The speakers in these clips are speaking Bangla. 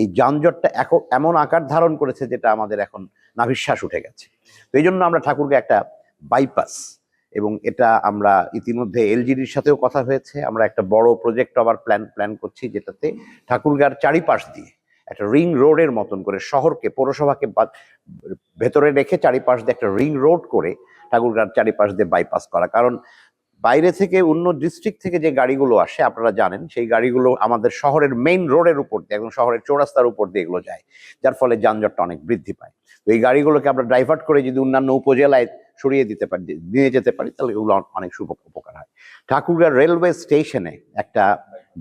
এই যানজটটা এখন এমন আকার ধারণ করেছে যেটা আমাদের এখন নাভিশ্বাস উঠে গেছে। তো এই জন্য আমরা ঠাকুরকে একটা বাইপাস এবং এটা আমরা ইতিমধ্যে এলজিডির সাথেও কথা হয়েছে। আমরা একটা বড় প্রজেক্ট আবার প্ল্যান প্ল্যান করছি যেটাতে ঠাকুরগার চারিপাশ দিয়ে একটা রিং রোডের মতন করে শহরকে, পৌরসভাকে ভেতরে রেখে চারিপাশ দিয়ে একটা রিং রোড করে ঠাকুরগার চারিপাশ দিয়ে বাইপাস করা। কারণ বাইরে থেকে অন্য ডিস্ট্রিক্ট থেকে যে গাড়িগুলো আসে, আপনারা জানেন, সেই গাড়িগুলো আমাদের শহরের মেইন রোডের উপর দিয়ে, একদম শহরের চৌরাস্তার উপর দিয়ে এগুলো যায়। যার ফলে যানজটটা অনেক বৃদ্ধি পায়। তো এই গাড়িগুলোকে আমরা ডাইভার্ট করে যদি অন্যান্য উপজেলায় সরিয়ে দিতে পারি, নিয়ে যেতে পারি, তাহলে এগুলো অনেক শুভ উপকার হয়। ঠাকুরগাঁ রেলওয়ে স্টেশনে একটা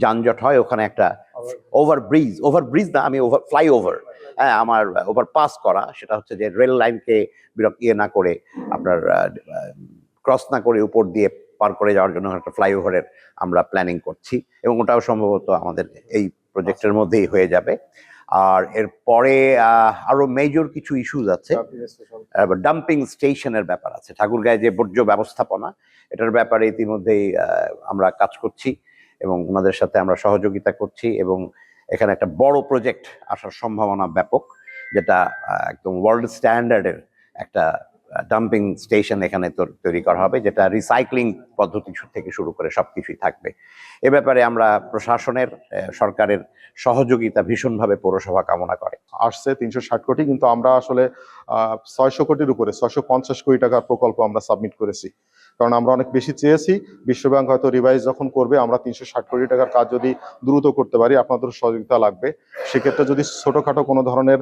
যানজট হয়, ওখানে একটা ওভার ব্রিজ ওভার ব্রিজ না, আমি ওভার ফ্লাইওভার হ্যাঁ আমার ওভার পাস করা, সেটা হচ্ছে যে রেল লাইনকে বিরক্ত ইয়ে না করে, আপনার ক্রস না করে উপর দিয়ে পার করে যাওয়ার জন্য একটা ফ্লাইওভারের আমরা প্ল্যানিং করছি এবং ওটাও সম্ভবত আমাদের এই প্রজেক্টের মধ্যেই হয়ে যাবে। আর এরপরে আরও মেজর কিছু ইস্যুজ আছে। ডাম্পিং স্টেশনের ব্যাপার আছে। ঠাকুরগাঁয়ে যে বর্জ্য ব্যবস্থাপনা এটার ব্যাপারে ইতিমধ্যেই আমরা কাজ করছি এবং ওনাদের সাথে আমরা সহযোগিতা করছি এবং এখানে একটা বড় প্রজেক্ট আসার সম্ভাবনা ব্যাপক যেটা একদম ওয়ার্ল্ড স্ট্যান্ডার্ডের একটা ডাম্পিং স্টেশন এখানে তৈরি করা হবে, যেটা রিসাইক্লিং পদ্ধতি থেকে শুরু করে সব কিছুই থাকবে। এ ব্যাপারে আমরা প্রশাসনের সরকারের সহযোগিতা ভীষণভাবে পৌরসভা কামনা করে। আসছে তিনশো ষাট কোটি, কিন্তু আমরা আসলে ছয়শো কোটির উপরে, ছয়শো পঞ্চাশ কোটি টাকার প্রকল্প আমরা সাবমিট করেছি। কারণ আমরা অনেক বেশি চেয়েছি, বিশ্বব্যাংক হয়তো রিভাইজ যখন করবে, আমরা তিনশো ষাট কোটি টাকার কাজ যদি দ্রুত করতে পারি আপনাদের সহযোগিতা লাগবে। সেক্ষেত্রে যদি ছোটখাটো কোনো ধরনের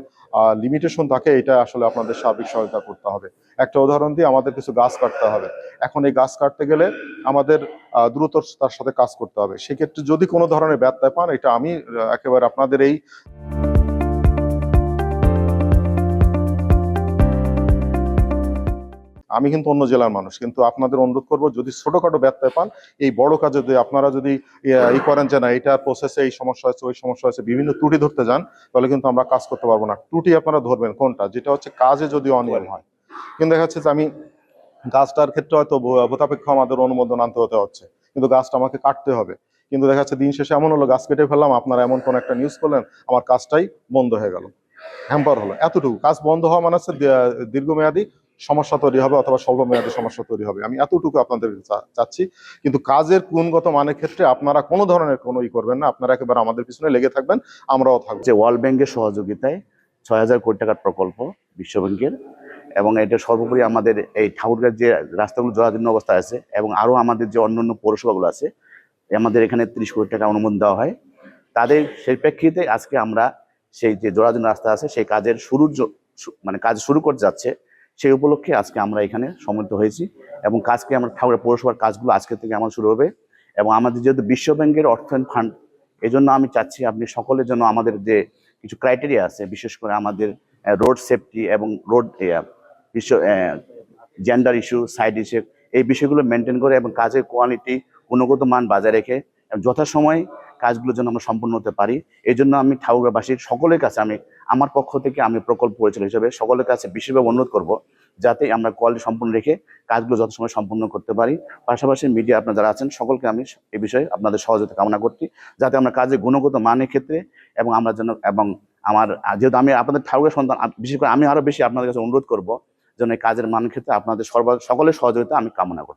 লিমিটেশন থাকে, এটা আসলে আপনাদের সার্বিক সহায়তা করতে হবে। একটা উদাহরণ দিয়ে আমাদের কিছু গাছ কাটতে হবে। এখন এই গাছ কাটতে গেলে আমাদের দ্রুত তার সাথে কাজ করতে হবে। সেক্ষেত্রে যদি কোনো ধরনের ব্যত্যয় পান, এটা আমি একেবারে আপনাদের এই আমি কিন্তু অন্য জেলার মানুষ কিন্তু আপনাদের অনুরোধ করব যদি ছোটখাটো ব্যত্যয় পান এই বড় কাজে যদি আপনারা যদি ইয়া, ই করেন যে না এটার প্রসেসে এই সমস্যা হয়েছে ওই সমস্যা হয়েছে বিভিন্ন ত্রুটি ধরতে যান তাহলে কিন্তু আমরা কাজ করতে পারব না। ত্রুটি আপনারা ধরবেন কোনটা? যেটা হচ্ছে কাজে যদি অনিয়ম হয়। কিন্তু দেখা যাচ্ছে যে আমি গাছটার ক্ষেত্রে হয়তো ভূতাপেক্ষ আমাদের অনুমোদন আনতে হতে হচ্ছে কিন্তু গাছটা আমাকে কাটতে হবে। কিন্তু দেখা যাচ্ছে দিন শেষে এমন হলো গাছ কেটে ফেললাম আপনারা এমন কোন একটা নিউজ করলেন আমার কাজটাই বন্ধ হয়ে গেল। হ্যাম্পার হলো। এতটুকু। কাজ বন্ধ হওয়া মানে হচ্ছে দীর্ঘমেয়াদী সমস্যা তৈরি হবে অথবা স্বল্প মেয়াদী সমস্যা তৈরি হবে। আমি এতটুকু আপনাদের চাচ্ছি। কিন্তু কাজের গুণগত মানের ক্ষেত্রে আপনারা কোনো ধরনের কোনো ই করবেন না। আপনারা একেবারে আমাদের পিছনে লেগে থাকবেন, আমরাও থাকব। যে ওয়ার্ল্ড ব্যাংকের সহযোগিতায় ছয় হাজার কোটি টাকার প্রকল্প বিশ্ব ব্যাংকের এবং এটা সর্বোপরি আমাদের এই ঠাকুরগাঁর যে রাস্তাগুলো জরাজীর্ণ অবস্থায় আছে এবং আরও আমাদের যে অন্য অন্য পৌরসভাগুলো আছে, আমাদের এখানে ত্রিশ কোটি টাকা অনুমোদন দেওয়া হয়। তাদের সেই প্রেক্ষিতে আজকে আমরা সেই যে জরাজীর্ণ রাস্তা আছে, সেই কাজের শুরুর মানে কাজ শুরু করতে যাচ্ছে। সেই উপলক্ষে আজকে আমরা এখানে সম্মিলিত হয়েছি এবং কাজকে আমরা ঠাকুরের পৌরসভার কাজগুলো আজকে থেকে আমার শুরু হবে এবং আমাদের যেহেতু বিশ্ব ব্যাংকের অর্থায়ন ফান্ড এই জন্য আমি চাচ্ছি আপনি সকলের জন্য আমাদের যে কিছু ক্রাইটেরিয়া আছে, বিশেষ করে আমাদের রোড সেফটি এবং রোড বিশ্ব জেন্ডার ইস্যু সাইড ইস্যু এই বিষয়গুলো মেনটেন করে এবং কাজের কোয়ালিটি গুণগত মান বজায় রেখে যথাসময়ে কাজগুলো যেন আমরা সম্পূর্ণ হতে পারি। এই জন্য আমি ঠাকুরবাসীর সকলের কাছে, আমি, আমার পক্ষ থেকে আমি প্রকল্প পরিচালক হিসেবে সকলের কাছে বিশেষভাবে অনুরোধ করব যাতে আমরা কোয়ালিটি সম্পূর্ণ রেখে কাজগুলো যথাসময়ে সম্পূর্ণ করতে পারি। পাশাপাশি মিডিয়া আপনারা যারা আছেন, সকলকে আমি এ বিষয়ে আপনাদের সহযোগিতা কামনা করছি যাতে আমরা কাজের গুণগত মানের ক্ষেত্রে এবং আমরা যেন, এবং আমার, যেহেতু আমি আপনাদের ঠাকুরের সন্তান বিশেষ করে আমি আরও বেশি আপনাদের কাছে অনুরোধ করব যেন এই কাজের মানের ক্ষেত্রে আপনাদের সর্ব, সকলের সহযোগিতা আমি কামনা করি